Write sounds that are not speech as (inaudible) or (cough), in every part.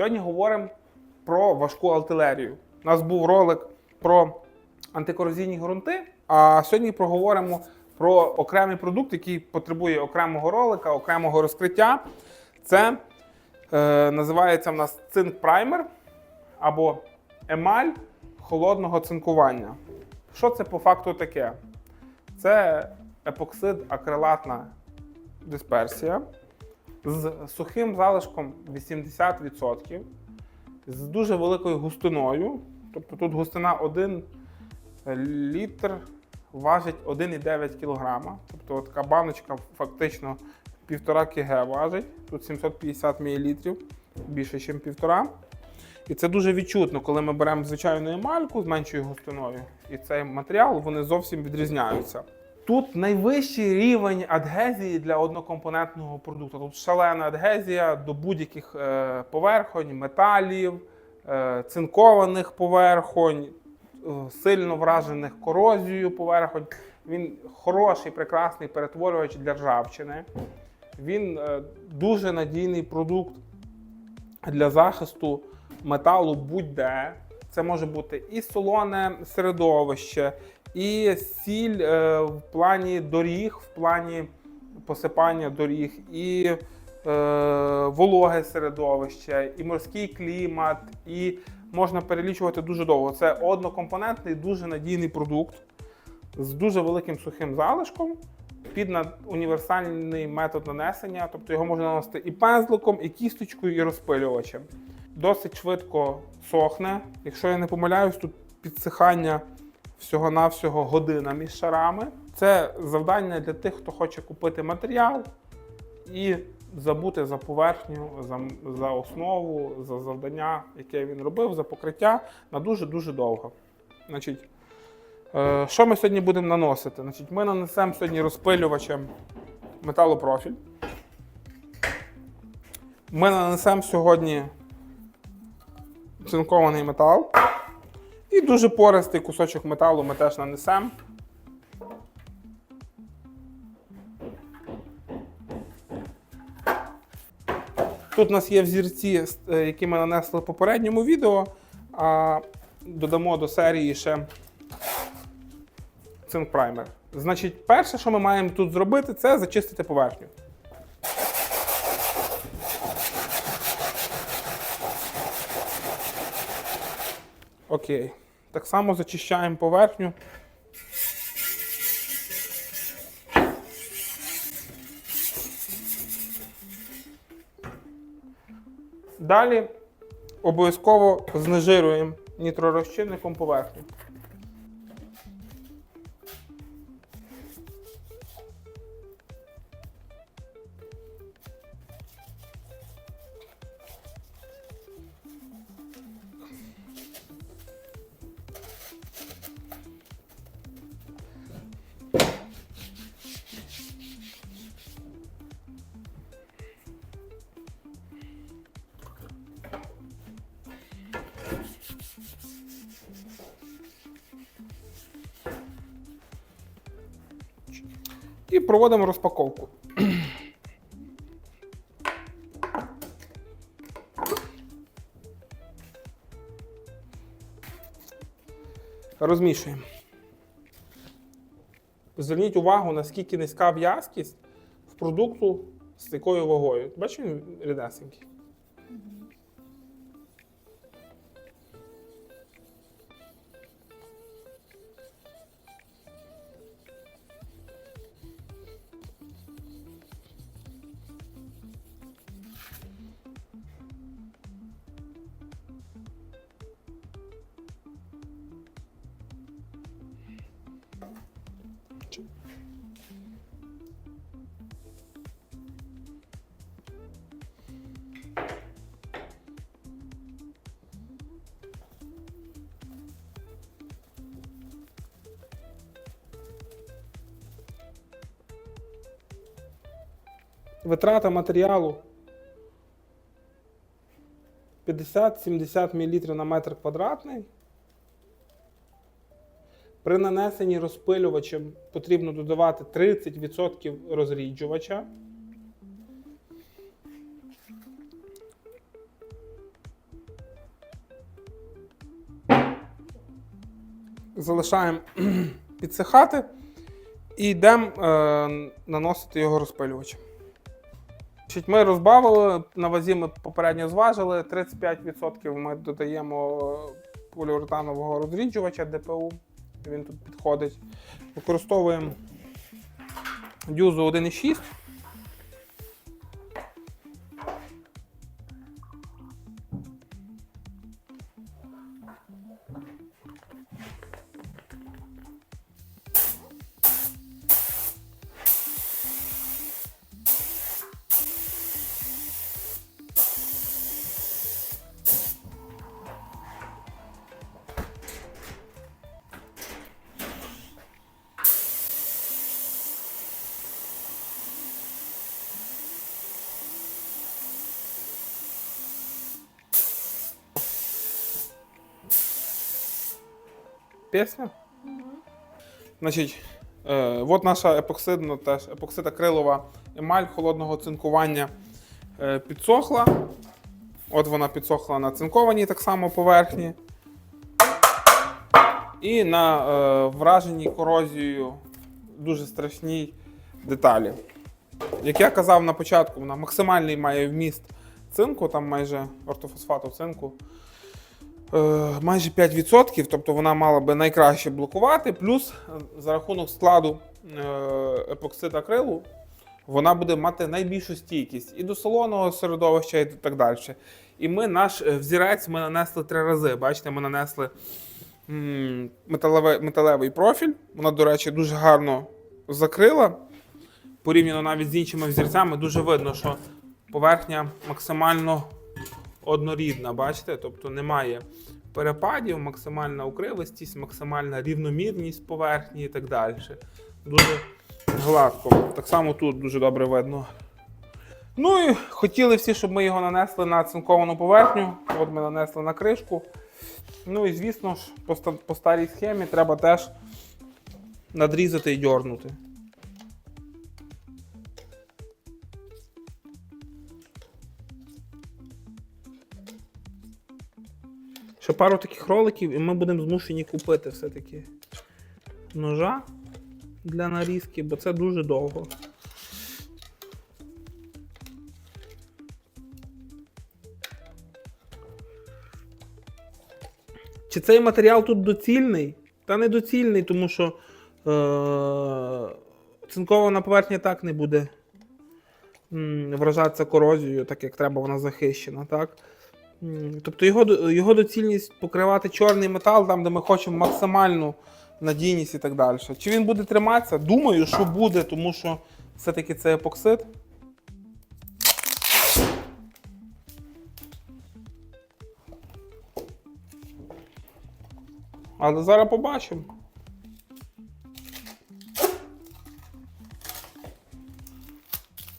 Сьогодні говоримо про важку артилерію. У нас був ролик про антикорозійні ґрунти, а сьогодні проговоримо про окремий продукт, який потребує окремого ролика, окремого розкриття. Це е, називається в нас цинк праймер або емаль холодного цинкування. Що це по факту таке? Це епоксид акрилатна дисперсія з сухим залишком 80%, з дуже великою густиною. Тобто тут густина 1 літр важить 1,9 кг. Тобто така баночка фактично 1,5 кг важить. Тут 750 мл, більше, ніж 1,5. І це дуже відчутно, коли ми беремо звичайну емальку з меншою густиною, і цей матеріал вони зовсім відрізняються. Тут найвищий рівень адгезії для однокомпонентного продукту. Тут шалена адгезія до будь-яких е, поверхонь, металів, е, цинкованих поверхонь, е, сильно вражених корозією поверхонь. Він хороший, прекрасний перетворювач для ржавчини. Він дуже надійний продукт для захисту металу будь-де. Це може бути і солоне середовище, і сіль е, в плані доріг, в плані посипання доріг, і е, вологе середовище, і морський клімат, і можна перелічувати дуже довго. Це однокомпонентний, дуже надійний продукт з дуже великим сухим залишком під на- універсальний метод нанесення, тобто його можна наносити і пензликом, і кісточкою, і розпилювачем. Досить швидко сохне. Якщо я не помиляюсь, тут підсихання всього-навсього година між шарами. Це завдання для тих, хто хоче купити матеріал і забути за поверхню, за, за основу, за завдання, яке він робив, за покриття на дуже-дуже довго. Значить, е, що ми сьогодні будемо наносити? Значить, ми нанесемо сьогодні розпилювачем металопрофіль. Ми нанесемо сьогодні цинкований метал. І дуже пористий кусочок металу ми теж нанесемо. Тут у нас є взірці, е, які ми нанесли в попередньому відео, а додамо до серії ще цинк праймер. Значить, перше, що ми маємо тут зробити, це зачистити поверхню. Окей. Так само зачищаємо поверхню. Далі обов'язково знежируємо нітророзчинником поверхню. І проводимо розпаковку. Розмішуємо. Зверніть увагу, наскільки низька в'язкість в продукту з такою вагою. Бачите, він рідесенький. Витрата матеріалу 50-70 мл на метр квадратний. При нанесенні розпилювачем потрібно додавати 30% розріджувача. Залишаємо (clears throat) підсихати і йдемо е, наносити його розпилювачем. Ми розбавили, на вазі ми попередньо зважили, 35% ми додаємо поліуретанового розріджувача ДПУ. Він тут підходить. Використовуємо дюзу 1,6. Пісня? Значить, е, от наша епоксидна, теж епоксидакрилова емаль холодного цинкування е, підсохла. От вона підсохла на цинкованій так само поверхні. І на е, враженій корозією дуже страшній деталі. Як я казав на початку, вона максимальний має вміст цинку, там майже ортофосфату цинку. Е, майже 5%, тобто вона мала би найкраще блокувати. Плюс е, за рахунок складу е, епоксид акрилу вона буде мати найбільшу стійкість і до солоного середовища, і так далі. І ми наш взірець ми нанесли три рази. Бачите, ми нанесли металевий, металевий профіль. Вона, до речі, дуже гарно закрила. Порівняно навіть з іншими взірцями, дуже видно, що поверхня максимально однорідна, бачите? Тобто немає перепадів, максимальна укривистість, максимальна рівномірність поверхні і так далі. Дуже гладко. Так само тут дуже добре видно. Ну і хотіли всі, щоб ми його нанесли на цинковану поверхню. От ми нанесли на кришку. Ну і звісно ж, по, старій схемі треба теж надрізати і дьорнути. Ще пару таких роликів, і ми будемо змушені купити все-таки ножа для нарізки, бо це дуже довго. Чи цей матеріал тут доцільний? Та не доцільний, тому що е- цинкована поверхня так не буде вражатися корозією, так як треба, вона захищена. Так? Тобто його, його доцільність покривати чорний метал, там, де ми хочемо максимальну надійність і так далі. Чи він буде триматися? Думаю, що буде, тому що все-таки це епоксид. Але зараз побачимо.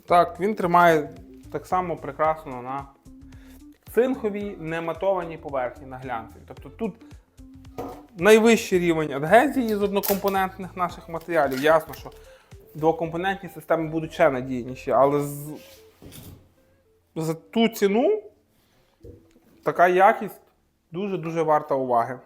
Так, він тримає так само прекрасно на цинковій нематованій поверхні на глянцевій. Тобто тут найвищий рівень адгезії з однокомпонентних наших матеріалів. Ясно, що двокомпонентні системи будуть ще надійніші, але з... за ту ціну така якість дуже-дуже варта уваги.